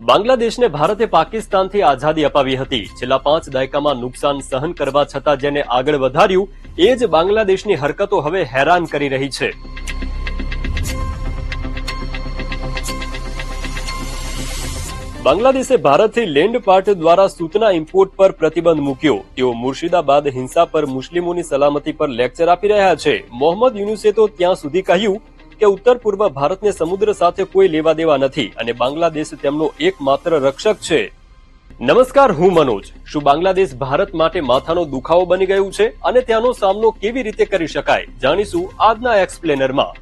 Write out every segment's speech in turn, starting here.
બાંગ્લાદેશને ભારતે પાકિસ્તાનથી આઝાદી અપાવી હતી. છેલ્લા પાંચ દાયકામાં નુકસાન સહન કરવા છતાં જેને આગળ વધાર્યું, એ જ બાંગ્લાદેશની હરકતો હવે હેરાન કરી રહી છે. બાંગ્લાદેશે ભારતથી લેન્ડ પાર્ટ દ્વારા સૂચના ઇમ્પોર્ટ પર પ્રતિબંધ મૂક્યો. તેઓ મુર્શિદાબાદ હિંસા પર મુસ્લિમોની સલામતી પર લેક્ચર આપી રહ્યા છે. મોહમ્મદ યુનુસે તો ત્યાં સુધી કહ્યું કે ઉત્તર પૂર્વ ભારતને સમુદ્ર સાથે કોઈ લેવા દેવા નથી અને બાંગ્લાદેશ તેમનો એકમાત્ર રક્ષક છે. નમસ્કાર, હું મનોજ. શું બાંગ્લાદેશ ભારત માટે માથાનો દુખાવો બની ગયું છે? અને ત્યાંનો સામનો કેવી રીતે કરી શકાય? જાણીશું આજના એક્સપ્લેનરમાં.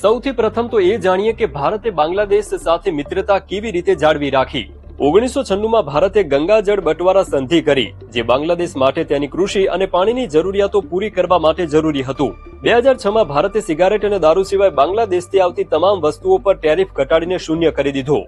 સૌથી પ્રથમ તો એ જાણીએ કે ભારતે બાંગ્લાદેશ સાથે મિત્રતા કેવી રીતે જાળવી રાખી? ઓગણીસો છન્નુમાં ભારતે ગંગાજળ બટવારા સંધિ કરી, જે બાંગ્લાદેશ માટે તેની કૃષિ અને પાણીની જરૂરિયાતો પૂરી કરવા માટે જરૂરી હતું. બે હજાર છમાં ભારતે સિગારેટ અને દારૂ સિવાય બાંગ્લાદેશથી આવતી તમામ વસ્તુઓ પર ટેરિફ ઘટાડીને શૂન્ય કરી દીધો.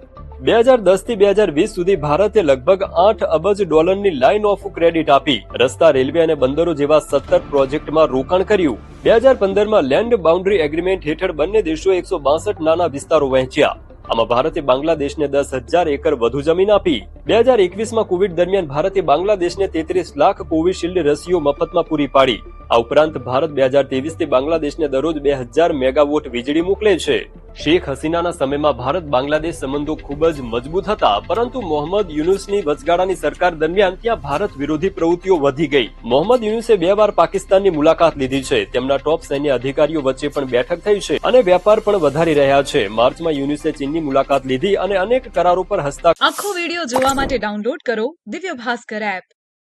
બે હજાર દસથી બે હજાર વીસ સુધી ભારતે લગભગ આઠ અબજ ડોલરની લાઇન ઓફ ક્રેડિટ આપી, રસ્તા, રેલવે અને બંદરો જેવા સત્તર પ્રોજેક્ટમાં રોકાણ કર્યું. બે હજાર પંદરમાં લેન્ડ બાઉન્ડ્રી એગ્રીમેન્ટ હેઠળ બંને દેશોએ એકસો બાસઠ નાના વિસ્તારો વહેંચ્યા. આમાં ભારતે બાંગ્લાદેશને દસ હજાર એકર વધુ જમીન આપી. બે હજાર એકવીસમાં કોવિડ દરમિયાન ભારતે બાંગ્લાદેશને તેત્રીસ લાખ કોવિશિલ્ડ રસીઓ મફતમાં પૂરી પાડી. આ ઉપરાંત ભારત બે હજાર તેવીસથી બાંગ્લાદેશને દરરોજ બે હજાર મેગાવોટ વીજળી મોકલે છે. શેખ હસીનાના સમયમાં ભારત બાંગ્લાદેશ સંબંધો ખૂબ જ મજબૂત હતા, પરંતુ મોહમ્મદ યુનુસની વચગાળાની સરકાર દરમિયાન ત્યાં ભારત વિરોધી પ્રવૃત્તિઓ વધી ગઈ. મોહમ્મદ યુનુસે બે વાર પાકિસ્તાનની મુલાકાત લીધી છે. તેમના ટોપ સૈન્ય અધિકારીઓ વચ્ચે પણ બેઠક થઈ છે અને વેપાર પણ વધારી રહ્યા છે. માર્ચમાં યુનુસે ચીનની મુલાકાત લીધી અને અનેક કરારો પર હસ્તાક્ષર આખો વીડિયો જોવા માટે ડાઉનલોડ કરો દિવ્ય ભાસ્કર એપ.